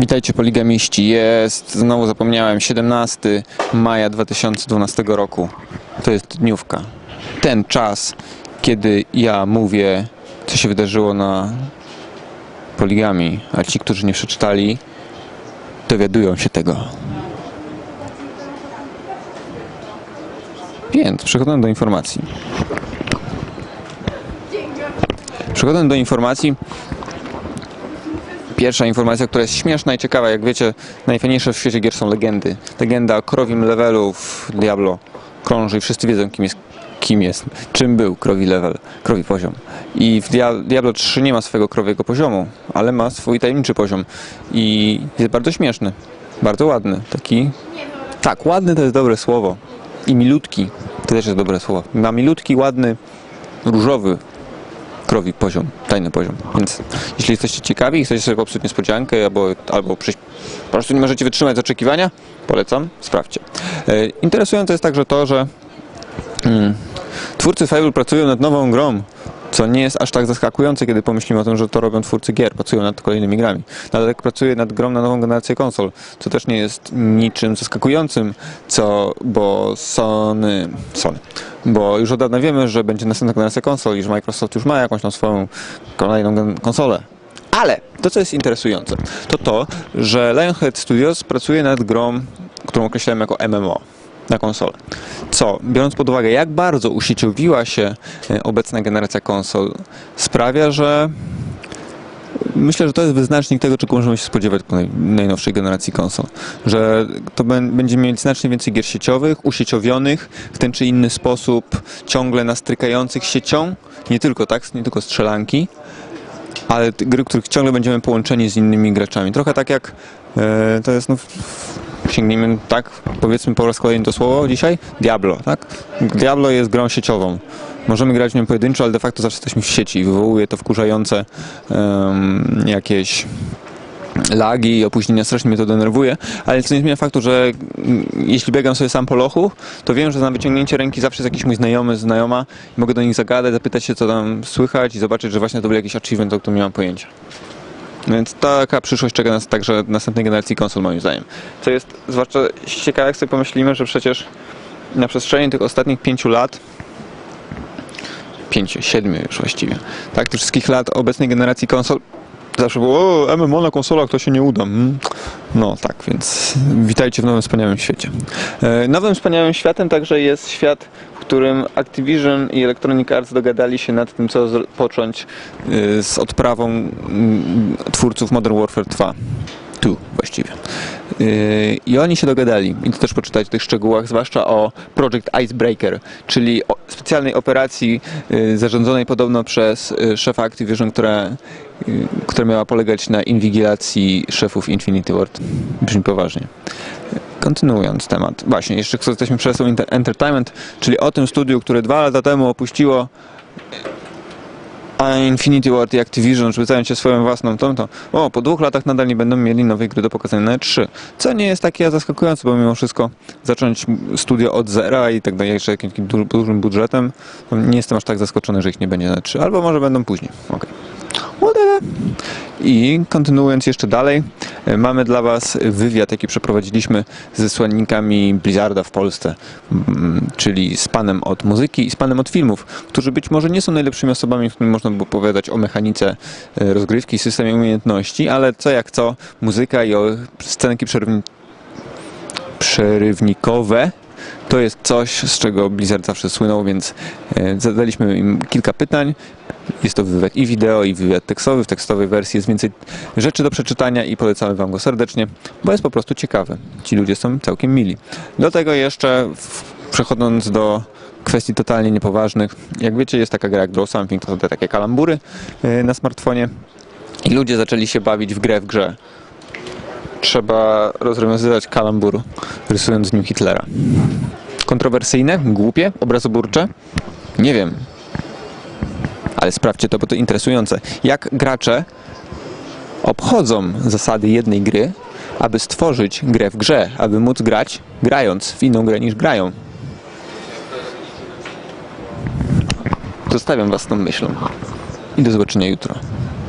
Witajcie poligamiści. Jest, znowu zapomniałem, 17 maja 2012 roku. To jest dniówka. Ten czas, kiedy ja mówię, co się wydarzyło na poligami, a ci, którzy nie przeczytali, dowiadują się tego. Więc przechodząc do informacji. Przechodząc do informacji, Pierwsza informacja, która jest śmieszna i ciekawa. Jak wiecie, najfajniejsze w świecie gier są legendy. Legenda o krowim levelu w Diablo krąży i wszyscy wiedzą, kim jest, kim jest, czym był krowi level, krowi poziom. I w Dia- Diablo 3 nie ma swojego krowiego poziomu, ale ma swój tajemniczy poziom. I jest bardzo śmieszny, bardzo ładny. Taki, tak, ładny to jest dobre słowo. I milutki to też jest dobre słowo. Ma milutki, ładny, różowy krowi poziom, tajny poziom. Więc jeśli jesteście ciekawi i chcecie sobie popsuć niespodziankę albo, albo przyjść, po prostu nie możecie wytrzymać oczekiwania, polecam, sprawdźcie. E, interesujące jest także to, że mm, twórcy Fable pracują nad nową grą, co nie jest aż tak zaskakujące, kiedy pomyślimy o tym, że to robią twórcy gier, pracują nad kolejnymi grami. Nadal pracuje nad grą na nową generację konsol, co też nie jest niczym zaskakującym, co, bo Sony, Sony, bo już od dawna wiemy, że będzie następna generacja konsol i że Microsoft już ma jakąś tam swoją kolejną konsolę. Ale to, co jest interesujące, to to, że Lionhead Studios pracuje nad grą, którą określałem jako MMO na konsolę. Co, biorąc pod uwagę, jak bardzo usieciowiła się e, obecna generacja konsol, sprawia, że myślę, że to jest wyznacznik tego, czego możemy się spodziewać po naj, najnowszej generacji konsol. Że to bę- będziemy mieli znacznie więcej gier sieciowych, usieciowionych w ten czy inny sposób, ciągle nastrykających siecią, nie tylko tak, nie tylko strzelanki, ale gry, których ciągle będziemy połączeni z innymi graczami. Trochę tak jak e, to jest, no, sięgnijmy tak, powiedzmy po raz kolejny to słowo dzisiaj, Diablo, tak? Diablo jest grą sieciową. Możemy grać w nią pojedynczo, ale de facto zawsze jesteśmy w sieci i wywołuje to wkurzające em, jakieś lagi i opóźnienia, strasznie mnie to denerwuje, ale co nie zmienia faktu, że mm, jeśli biegam sobie sam po lochu, to wiem, że na wyciągnięcie ręki zawsze jest jakiś mój znajomy, znajoma i mogę do nich zagadać, zapytać się, co tam słychać i zobaczyć, że właśnie to był jakiś achievement, o którym nie mam pojęcia. Więc taka przyszłość czeka nas także następnej generacji konsol, moim zdaniem. Co jest zwłaszcza ciekawe, jak sobie pomyślimy, że przecież na przestrzeni tych ostatnich pięciu lat pięciu, siedmiu już właściwie. Tak, tych wszystkich lat obecnej generacji konsol zawsze było, o, MMO na konsolach to się nie uda. Mm. No tak, więc witajcie w nowym wspaniałym świecie. E, Nowym wspaniałym światem także jest świat, którym Activision i Electronic Arts dogadali się nad tym, co począć y, z odprawą mm, twórców Modern Warfare 2. Tu właściwie. Yy, I oni się dogadali. I to też poczytać w tych szczegółach, zwłaszcza o Project Icebreaker, czyli specjalnej operacji yy, zarządzonej podobno przez szefa Activision, która, która miała polegać na inwigilacji szefów Infinity Ward. Brzmi poważnie. Kontynuując temat. Właśnie, jeszcze jesteśmy przez Entertainment, czyli o tym studiu, które dwa lata temu opuściło a Infinity Ward i Activision, zająć się swoją własną tą, to o, po dwóch latach nadal nie będą mieli nowej gry do pokazania na E3. Co nie jest takie zaskakujące, bo mimo wszystko zacząć studio od zera i tak dalej, jeszcze jakimś du- dużym budżetem, nie jestem aż tak zaskoczony, że ich nie będzie na E3. Albo może będą później. Okej. Whatever. I kontynuując jeszcze dalej, e, mamy dla Was wywiad, jaki przeprowadziliśmy ze słannikami Blizzarda w Polsce, mm, czyli z panem od muzyki i z panem od filmów, którzy być może nie są najlepszymi osobami, z którymi można by opowiadać o mechanice e, rozgrywki, systemie umiejętności, ale co jak co, muzyka i o scenki przerywni- przerywnikowe to jest coś, z czego Blizzard zawsze słynął, więc e, zadaliśmy im kilka pytań. Jest to wywiad i wideo, i wywiad tekstowy. W tekstowej wersji jest więcej rzeczy do przeczytania i polecamy Wam go serdecznie, bo jest po prostu ciekawy. Ci ludzie są całkiem mili. Do tego jeszcze, przechodząc do kwestii totalnie niepoważnych, jak wiecie, jest taka gra jak Draw Something, to są te takie kalambury e, na smartfonie i ludzie zaczęli się bawić w grę w grze. Trzeba rozwiązywać kalambur, rysując nim Hitlera. Kontrowersyjne? Głupie? Obrazoburcze? Nie wiem. Ale sprawdźcie to, bo to interesujące. Jak gracze obchodzą zasady jednej gry, aby stworzyć grę w grze, aby móc grać grając w inną grę niż grają. Zostawiam Was tą myślą. I do zobaczenia jutro.